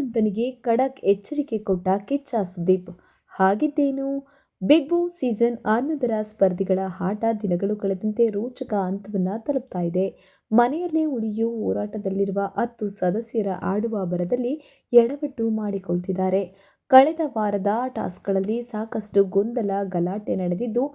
ಹನುಮಂತನಿಗೆ ಖಡಕ್ ಎಚ್ಚರಿಕೆ ಕೊಟ್ಟ ಕಿಚ್ಚ ಸುದೀಪ್. ಹಾಗಿದ್ದೇನು? ಬಿಗ್ ಬಾಸ್ ಸೀಸನ್ ಆನಂದರ ಸ್ಪರ್ಧಿಗಳ ಆಟ ದಿನಗಳು ಕಳೆದಂತೆ ರೋಚಕ ಹಂತವನ್ನು ತಲುಪ್ತಾ ಇದೆ. ಮನೆಯಲ್ಲೇ ಉಳಿಯುವ ಹೋರಾಟದಲ್ಲಿರುವ ಹತ್ತು ಸದಸ್ಯರ ಆಡುವ ಬರದಲ್ಲಿ ಎಡವಟ್ಟು ಮಾಡಿಕೊಳ್ತಿದ್ದಾರೆ. ಕಳೆದ ವಾರದ ಟಾಸ್ಕ್ಗಳಲ್ಲಿ ಸಾಕಷ್ಟು ಗೊಂದಲ ಗಲಾಟೆ ನಡೆದಿದ್ದು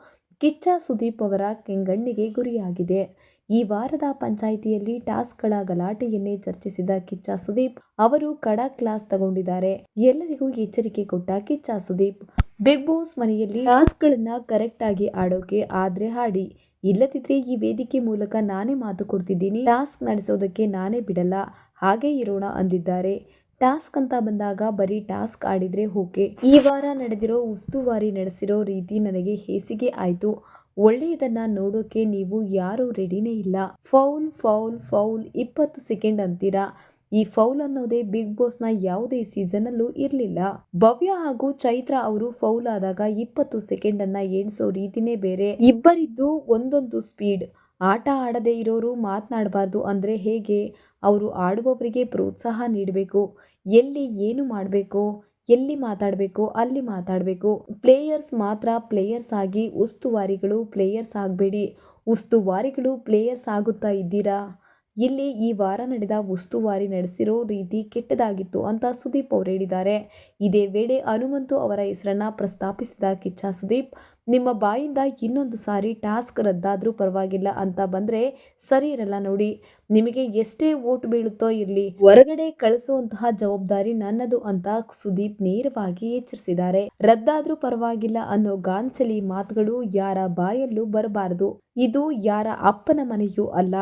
ಕಿಚ್ಚ ಸುದೀಪ್ ಅವರ ಕೆಂಗಣ್ಣಿಗೆ ಗುರಿಯಾಗಿದೆ. ಈ ವಾರದ ಪಂಚಾಯಿತಿಯಲ್ಲಿ ಟಾಸ್ಕ್ಗಳ ಗಲಾಟೆಯನ್ನೇ ಚರ್ಚಿಸಿದ ಕಿಚ್ಚ ಸುದೀಪ್, ಅವರು ಕಡಾ ಕ್ಲಾಸ್ ತಗೊಂಡಿದ್ದಾರೆ. ಎಲ್ಲರಿಗೂ ಎಚ್ಚರಿಕೆ ಕೊಟ್ಟ ಕಿಚ್ಚ ಸುದೀಪ್, ಬಿಗ್ ಬಾಸ್ ಮನೆಯಲ್ಲಿ ಟಾಸ್ಕ್ಗಳನ್ನ ಕರೆಕ್ಟ್ ಆಗಿ ಆಡೋಕೆ ಆದ್ರೆ ಹಾಡಿ. ಇಲ್ಲದಿದ್ರೆ ಈ ವೇದಿಕೆ ಮೂಲಕ ನಾನೇ ಮಾತು ಕೊಡ್ತಿದ್ದೀನಿ, ಟಾಸ್ಕ್ ನಡೆಸೋದಕ್ಕೆ ನಾನೇ ಬಿಡಲ್ಲ, ಹಾಗೆ ಇರೋಣ ಅಂದಿದ್ದಾರೆ. ಟಾಸ್ಕ್ ಅಂತ ಬಂದಾಗ ಬರೀ ಟಾಸ್ಕ್ ಆಡಿದ್ರೆ ಓಕೆ. ಈ ವಾರ ನಡೆದಿರೋ ಉಸ್ತುವಾರಿ ನಡೆಸಿರೋ ರೀತಿ ನನಗೆ ಹೇಸಿಗೆ ಆಯ್ತು. ಒಳ್ಳೆಯದನ್ನ ನೋಡೋಕೆ ನೀವು ಯಾರೂ ರೆಡಿನೇ ಇಲ್ಲ. ಫೌಲ್ ಫೌಲ್ ಫೌಲ್, ಇಪ್ಪತ್ತು ಸೆಕೆಂಡ್ ಅಂತೀರಾ? ಈ ಫೌಲ್ ಅನ್ನೋದೇ ಬಿಗ್ ಬಾಸ್ನ ಯಾವುದೇ ಸೀಸನಲ್ಲೂ ಇರಲಿಲ್ಲ. ಭವ್ಯ ಹಾಗೂ ಚೈತ್ರ ಅವರು ಫೌಲ್ ಆದಾಗ ಇಪ್ಪತ್ತು ಸೆಕೆಂಡ್ ಅನ್ನ ಎಣಿಸೋ ರೀತಿನೇ ಬೇರೆ. ಇಬ್ಬರಿದ್ದು ಒಂದೊಂದು ಸ್ಪೀಡ್. ಆಟ ಆಡದೇ ಇರೋರು ಮಾತನಾಡಬಾರ್ದು ಅಂದರೆ ಹೇಗೆ? ಅವರು ಆಡುವವರಿಗೆ ಪ್ರೋತ್ಸಾಹ ನೀಡಬೇಕು. ಎಲ್ಲಿ ಏನು ಮಾಡಬೇಕು? ಎಲ್ಲಿ ಮಾತಾಡಬೇಕು, ಅಲ್ಲಿ ಮಾತಾಡಬೇಕು. ಪ್ಲೇಯರ್ಸ್ ಮಾತ್ರ ಪ್ಲೇಯರ್ಸ್ ಆಗಿ ಉಸ್ತುವಾರಿಗಳು, ಪ್ಲೇಯರ್ಸ್ ಆಗಬೇಡಿ. ಉಸ್ತುವಾರಿಗಳು ಪ್ಲೇಯರ್ಸ್ ಆಗುತ್ತಾ ಇದ್ದೀರಾ? ಇಲ್ಲಿ ಈ ವಾರ ನಡೆದ ಉಸ್ತುವಾರಿ ನಡೆಸಿರೋ ರೀತಿ ಕೆಟ್ಟದಾಗಿತ್ತು ಅಂತ ಸುದೀಪ್ ಅವರು ಹೇಳಿದ್ದಾರೆ. ಇದೇ ವೇಳೆ ಹನುಮಂತು ಅವರ ಹೆಸರನ್ನ ಪ್ರಸ್ತಾಪಿಸಿದ ಕಿಚ್ಚ ಸುದೀಪ್, ನಿಮ್ಮ ಬಾಯಿಂದ ಇನ್ನೊಂದು ಸಾರಿ ಟಾಸ್ಕ್ ರದ್ದಾದರೂ ಪರವಾಗಿಲ್ಲ ಅಂತ ಬಂದರೆ ಸರಿ ಇರಲ್ಲ ನೋಡಿ. ನಿಮಗೆ ಎಷ್ಟೇ ಓಟ್ ಬೀಳುತ್ತೋ ಇರಲಿ, ಹೊರಗಡೆ ಕಳಿಸುವಂತಹ ಜವಾಬ್ದಾರಿ ನನ್ನದು ಅಂತ ಸುದೀಪ್ ನೇರವಾಗಿ ಎಚ್ಚರಿಸಿದ್ದಾರೆ. ರದ್ದಾದರೂ ಪರವಾಗಿಲ್ಲ ಅನ್ನೋ ಗಾಂಚಲಿ ಮಾತುಗಳು ಯಾರ ಬಾಯಲ್ಲೂ ಬರಬಾರದು. ಇದು ಯಾರ ಅಪ್ಪನ ಮನೆಯೂ ಅಲ್ಲ.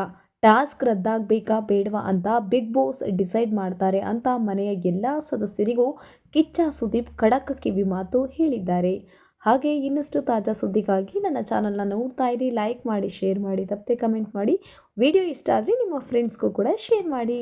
ಟಾಸ್ಕ್ ರದ್ದಾಗಬೇಕಾ ಬೇಡವಾ ಅಂತ ಬಿಗ್ ಬಾಸ್ ಡಿಸೈಡ್ ಮಾಡ್ತಾರೆ ಅಂತ ಮನೆಯ ಎಲ್ಲ ಸದಸ್ಯರಿಗೂ ಕಿಚ್ಚ ಸುದೀಪ್ ಖಡಕ್ ಕಿವಿ ಮಾತು ಹೇಳಿದ್ದಾರೆ. ಹಾಗೆ ಇನ್ನಷ್ಟು ತಾಜಾ ಸುದ್ದಿಗಾಗಿ ನನ್ನ ಚಾನಲ್ನ ನೋಡ್ತಾ ಇರಿ ಲೈಕ್ ಮಾಡಿ ಶೇರ್ ಮಾಡಿ, ತಪ್ಪದೆ ಕಮೆಂಟ್ ಮಾಡಿ. ವಿಡಿಯೋ ಇಷ್ಟ ಆದರೆ ನಿಮ್ಮ ಫ್ರೆಂಡ್ಸ್ಗೂ ಕೂಡ ಶೇರ್ ಮಾಡಿ.